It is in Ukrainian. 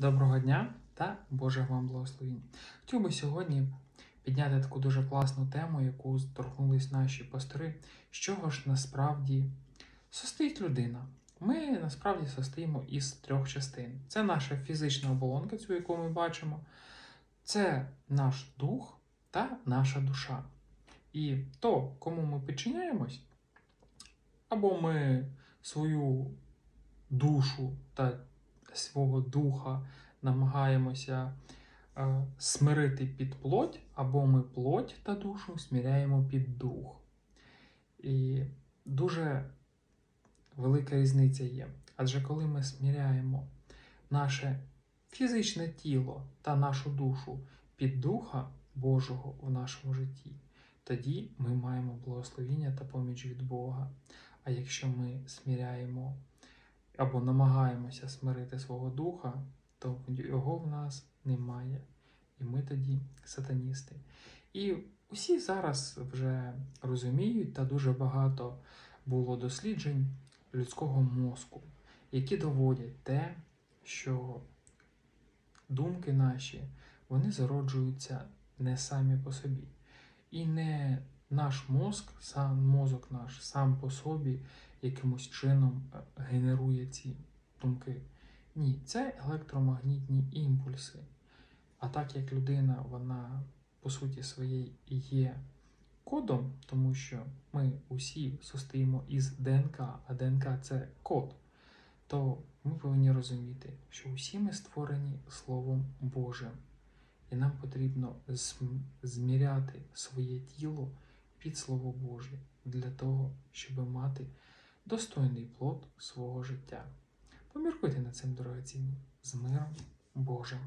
Доброго дня та Божих вам благословінь. Хотів би сьогодні підняти таку дуже класну тему, яку торкнулись наші пастори. З чого ж насправді состоїть людина? Ми насправді состоїмо із трьох частин: це наша фізична оболонка, цю яку ми бачимо, це наш дух та наша душа. І то, кому ми підчиняємось, або ми свою душу та свого духа намагаємося е, смирити під плоть, або ми плоть та душу сміряємо під дух. І дуже велика різниця є. Адже коли ми сміряємо наше фізичне тіло та нашу душу під Духа Божого в нашому житті, тоді ми маємо благословіння та поміч від Бога. А якщо ми сміряємо або намагаємося смирити свого духа, то його в нас немає. І ми тоді сатаністи. І усі зараз вже розуміють, та дуже багато було досліджень людського мозку, які доводять те, що думки наші вони зароджуються не самі по собі. І не наш мозк, сам мозок наш сам по собі якимось чином е, генерує ці думки. Ні, це електромагнітні імпульси. А так як людина, вона по суті своєї є кодом, тому що ми усі состоїмо із ДНК, а ДНК це код, то ми повинні розуміти, що усі ми створені Словом Божим. І нам потрібно зміряти своє тіло під Слово Боже для того, щоб мати достойний плод свого життя. Поміркуйте над цим дорогоцінні з миром Божим.